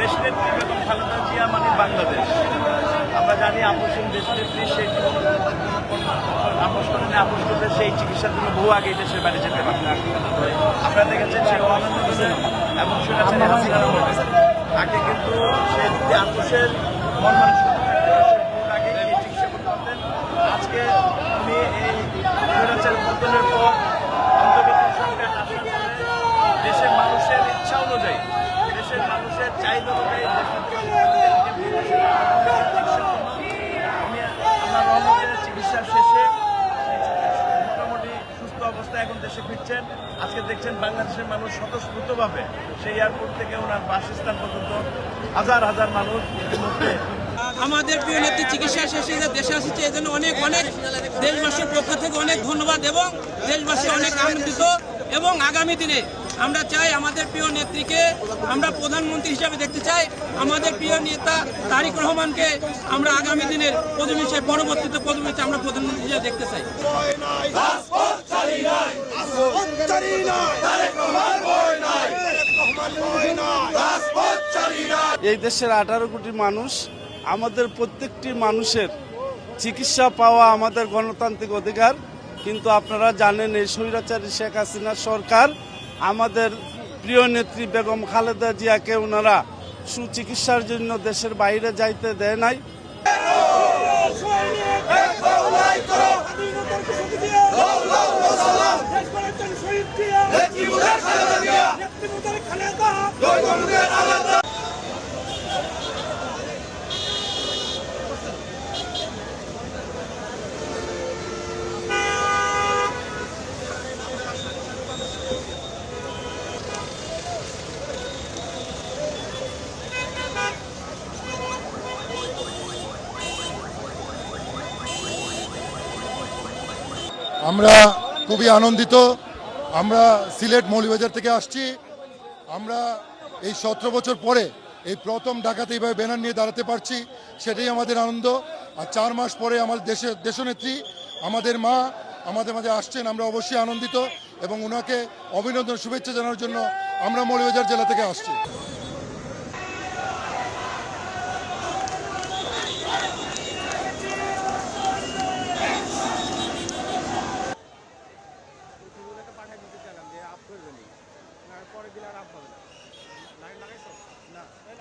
দেশনেত্রী বেগম খালেদা জিয়া মানে বাংলাদেশ। আমরা জানি আকর্ষণ দেশনেত্রী সেই আকর্ষণে আকর্ষণে সেই চিকিৎসার জন্য বহু আগে দেশের বাইরে যেতে পারে আপনারা দেখেছেন সে অনন্ত এবং সেটা আগে কিন্তু সে আকর্ষের মন চিকিৎসা শেষে মোটামুটি সুস্থ এখন দেশে ফিরছেন আজকে দেখছেন বাংলাদেশের মানুষ সেই এয়ারপোর্ট থেকে ওনার বাসস্থান হাজার হাজার মানুষ আমাদের প্রিয় নেত্রী চিকিৎসা শেষে যে দেশে আসছে, এই জন্য অনেক অনেক দেশবাসীর পক্ষ থেকে অনেক ধন্যবাদ এবং দেশবাসী অনেক আনন্দিত এবং আগামী দিনে আমরা চাই আমাদের প্রিয় নেত্রীকে আমরা প্রধানমন্ত্রী হিসাবে দেখতে চাই। আমাদের প্রিয় নেতা তারিক রহমানকে আমরা আগামী দিনের পদবিষয়ে পরবর্তীতে পদবিতে আমরা প্রধানমন্ত্রী হিসেবে দেখতে চাই। এই দেশের আঠারো কোটি মানুষ, আমাদের প্রত্যেকটি মানুষের চিকিৎসা পাওয়া আমাদের গণতান্ত্রিক অধিকার। কিন্তু আপনারা জানেন এই স্বৈরাচারী শেখ হাসিনা সরকার আমাদের প্রিয় নেত্রী বেগম খালেদা জিয়াকে ওনারা সুচিকিৎসার জন্য দেশের বাইরে যাইতে দেয় নাই। আমরা খুবই আনন্দিত। আমরা সিলেট মৌলিবাজার থেকে আসছি। আমরা এই সতেরো বছর পরে এই প্রথম ঢাকাতে এইভাবে ব্যানার নিয়ে দাঁড়াতে পারছি, সেটাই আমাদের আনন্দ। আর চার মাস পরে আমাদের দেশের দেশনেত্রী, আমাদের মা, আমাদের মাঝে আসছেন, আমরা অবশ্যই আনন্দিত এবং ওনাকে অভিনন্দন, শুভেচ্ছা জানানোর জন্য আমরা মৌলিবাজার জেলা থেকে আসছি। পরে দিলে আর আপ হবে না। লাইন লাগাইছো? না।